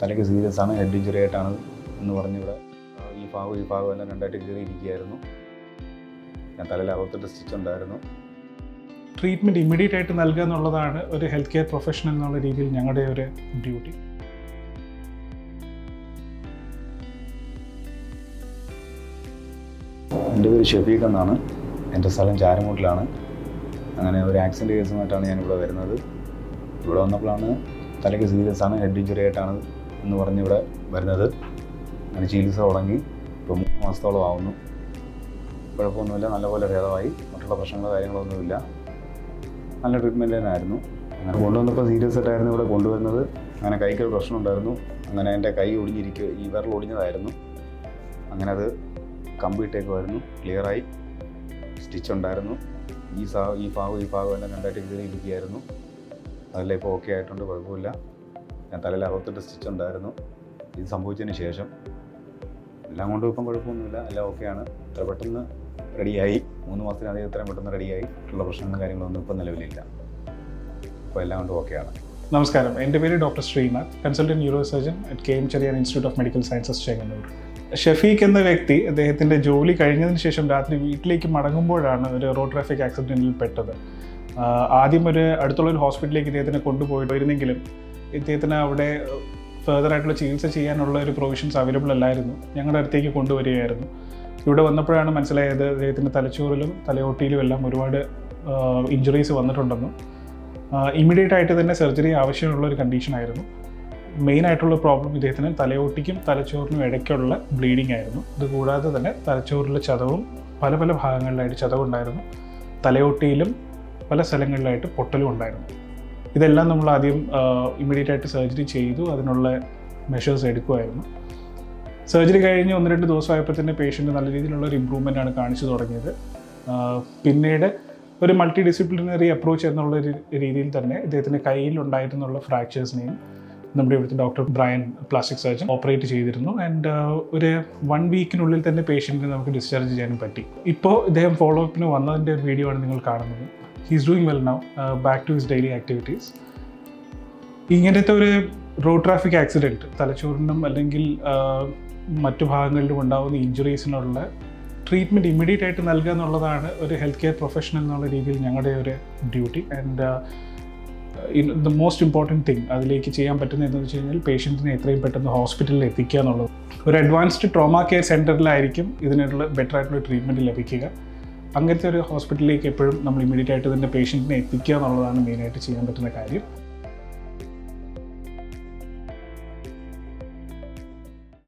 തലയ്ക്ക് സീരിയസ് ആണ് head injury ആയിട്ടാണ് എന്ന് പറഞ്ഞിവിടെ ഈ ഭാഗം ഈ ഭാഗം എല്ലാം രണ്ടായിട്ട് കയറി ഇരിക്കുകയായിരുന്നു ഞാൻ തലയിൽ അറുപത്തെട്ട് സ്റ്റിച്ച് ഉണ്ടായിരുന്നു. ട്രീറ്റ്മെന്റ് ഇമ്മീഡിയറ്റ് ആയിട്ട് നൽകുക എന്നുള്ളതാണ് ഒരു ഹെൽത്ത് കെയർ പ്രൊഫഷണൽ എന്നുള്ള രീതിയിൽ ഞങ്ങളുടെ ഒരു ഡ്യൂട്ടി എന്റെ പേര് ഷെഫീഖ് എന്നാണ്. എന്റെ സ്ഥലം ചാരമൂട്ടിലാണ്. അങ്ങനെ ഒരു ആക്സിഡന്റ് കേസുമായിട്ടാണ് ഞാൻ ഇവിടെ വരുന്നത്. ഇവിടെ വന്നപ്പോഴാണ് തലയ്ക്ക് സീരിയസ് ആണ് ഹെഡ് ഇഞ്ചുറി ആയിട്ടാണ് എന്ന് പറഞ്ഞ് ഇവിടെ വരുന്നത്. അങ്ങനെ ചികിത്സ തുടങ്ങി ഇപ്പോൾ മൂന്ന് മാസത്തോളം ആവുന്നു. കുഴപ്പമൊന്നുമില്ല. നല്ലപോലെ ഭേദമായി. മറ്റുള്ള പ്രശ്നങ്ങളോ കാര്യങ്ങളൊന്നുമില്ല നല്ല ട്രീറ്റ്മെന്റ് തന്നെ ആയിരുന്നു അങ്ങനെ കൊണ്ടുവന്നപ്പോൾ സീരിയസ് ആയിട്ടായിരുന്നു ഇവിടെ കൊണ്ടുവരുന്നത്. അങ്ങനെ കൈക്കൊരു പ്രശ്നം ഉണ്ടായിരുന്നു. അങ്ങനെ എന്റെ കൈ ഒടിഞ്ഞിരിക്കുക ഈ വിരൽ ഒടിഞ്ഞതായിരുന്നു. അങ്ങനെ അത് കമ്പിയിട്ടേക്കുമായിരുന്നു ക്ലിയറായി സ്റ്റിച്ച് ഉണ്ടായിരുന്നു. ഈ സാ ഈ ഭാഗം ഈ ഭാഗം എല്ലാം രണ്ടായിട്ട് കീറി ഇരിക്കുകയായിരുന്നു. അതെല്ലാം ഇപ്പോൾ ഓക്കെ ആയിട്ടുണ്ട്. കുഴപ്പമില്ല. ഞാൻ തലയിൽ അറുപത്തെട്ട് സ്റ്റിച്ച് ഉണ്ടായിരുന്നു. ഇത് സംഭവിച്ചതിന് ശേഷം എല്ലാം കൊണ്ടും ഇപ്പം കുഴപ്പമൊന്നുമില്ല. എല്ലാം ഓക്കെയാണ് ഇത്ര പെട്ടെന്ന് റെഡിയായി മൂന്ന് മാസത്തിനധികം ഇത്രയും പെട്ടെന്ന് റെഡിയായി ഉള്ള പ്രശ്നങ്ങളും കാര്യങ്ങളൊന്നും ഇപ്പം നിലവിലില്ല. അപ്പോൾ എല്ലാം കൊണ്ടും ഓക്കെയാണ് നമസ്കാരം. എന്റെ പേര് doctor Srinath. Consultant neuro surgeon at K M Cherian institute of medical sciences Chengannur Shafeeq എന്ന വ്യക്തി അദ്ദേഹത്തിന്റെ ജോലി കഴിഞ്ഞതിന് ശേഷം രാത്രി വീട്ടിലേക്ക് മടങ്ങുമ്പോഴാണ് ഒരു റോഡ് ട്രാഫിക് ആക്സിഡന്റിൽ പെട്ടത്. ആദ്യം ഒരു അടുത്തുള്ള ഒരു ഹോസ്പിറ്റലിലേക്ക് ഇദ്ദേഹത്തിനെ കൊണ്ടുപോയിരുന്നെങ്കിലും ഇദ്ദേഹത്തിന് അവിടെ ഫെർദർ ആയിട്ടുള്ള ചികിത്സ ചെയ്യാനുള്ള ഒരു പ്രൊവിഷൻസ് അവൈലബിൾ അല്ലായിരുന്നു. ഞങ്ങളുടെ അടുത്തേക്ക് കൊണ്ടുവരികയായിരുന്നു. ഇവിടെ വന്നപ്പോഴാണ് മനസ്സിലായത് അദ്ദേഹത്തിന്റെ തലച്ചോറിലും തലയോട്ടിയിലും എല്ലാം ഒരുപാട് ഇഞ്ചുറീസ് വന്നിട്ടുണ്ടെന്നും ഇമ്മീഡിയറ്റ് ആയിട്ട് തന്നെ സർജറി ആവശ്യമുള്ള ഒരു കണ്ടീഷനായിരുന്നു മെയിൻ ആയിട്ടുള്ള പ്രോബ്ലം ഇദ്ദേഹത്തിന് തലയോട്ടിക്കും തലച്ചോറിനും ഇടയ്ക്കുള്ള ബ്ലീഡിംഗ് ആയിരുന്നു. ഇതുകൂടാതെ തന്നെ തലച്ചോറിലെ ചതവും പല പല ഭാഗങ്ങളിലായിട്ട് ചതവുണ്ടായിരുന്നു. തലയോട്ടിയിലും പല സ്ഥലങ്ങളിലായിട്ട് പൊട്ടലും ഉണ്ടായിരുന്നു. ഇതെല്ലാം നമ്മൾ ആദ്യം ഇമ്മീഡിയറ്റ് ആയിട്ട് സർജറി ചെയ്തു. അതിനുള്ള മെഷേഴ്സ് എടുക്കുമായിരുന്നു സർജറി കഴിഞ്ഞ് ഒന്ന് രണ്ട് ദിവസമായപ്പോൾ തന്നെ പേഷ്യന്റ് നല്ല രീതിയിലുള്ള ഒരു ഇമ്പ്രൂവ്മെന്റ് ആണ് കാണിച്ചു തുടങ്ങിയത്. പിന്നീട് ഒരു മൾട്ടി ഡിസിപ്ലിനറി അപ്രോച്ച് എന്നുള്ള ഒരു രീതിയിൽ തന്നെ ഇദ്ദേഹത്തിന്റെ കയ്യിൽ ഉണ്ടായിരുന്നുള്ള ഫ്രാക്ചേഴ്സിനെയും നമ്മുടെ ഇവിടുത്തെ doctor Brian plastic surgeon operate ചെയ്തിരുന്നു. ആൻഡ് ഒരു വൺ വീക്കിനുള്ളിൽ തന്നെ പേഷ്യന്റിനെ നമുക്ക് ഡിസ്ചാർജ് ചെയ്യാനും പറ്റി. ഇപ്പോൾ ഇദ്ദേഹം ഫോളോ അപ്പിന് വന്നതിന്റെ ഒരു വീഡിയോ ആണ് നിങ്ങൾ കാണുന്നത്. He's doing well now back to his daily activities ഇങ്ങനത്തെ ഒരു റോഡ് ട്രാഫിക് ആക്സിഡന്റ് തലച്ചോറിനും അല്ലെങ്കിൽ മറ്റു ഭാഗങ്ങളിലും ഉണ്ടാകുന്ന ഇഞ്ചുറീസിനുള്ള ട്രീറ്റ്മെന്റ് ഇമ്മീഡിയറ്റ് ആയിട്ട് നൽകുക എന്നുള്ളതാണ് ഒരു ഹെൽത്ത് കെയർ പ്രൊഫഷണൽ എന്നുള്ള രീതിയിൽ ഞങ്ങളുടെ ഒരു duty and the most important thing അതിലേക്ക് ചെയ്യാൻ പറ്റുന്ന എന്താണെന്ന് വെച്ച് കഴിഞ്ഞാൽ പേഷ്യന്റിനെ എത്രയും പെട്ടെന്ന് ഹോസ്പിറ്റലിൽ എത്തിക്കുക എന്നുള്ളത്. ഒരു അഡ്വാൻസ്ഡ് ട്രോമ കെയർ സെന്ററിലായിരിക്കും ഇതിനുള്ള ബെറ്റർ ആയിട്ടുള്ള ട്രീറ്റ്മെന്റ് ലഭിക്കുക. അങ്ങനത്തെ ഒരു ഹോസ്പിറ്റലിലേക്ക് എപ്പോഴും നമ്മൾ ഇമ്മീഡിയറ്റ് ആയിട്ട് തന്നെ പേഷ്യന്റിനെ എത്തിക്കുക എന്നുള്ളതാണ് മെയിനായിട്ട് ചെയ്യാൻ പറ്റുന്ന കാര്യം.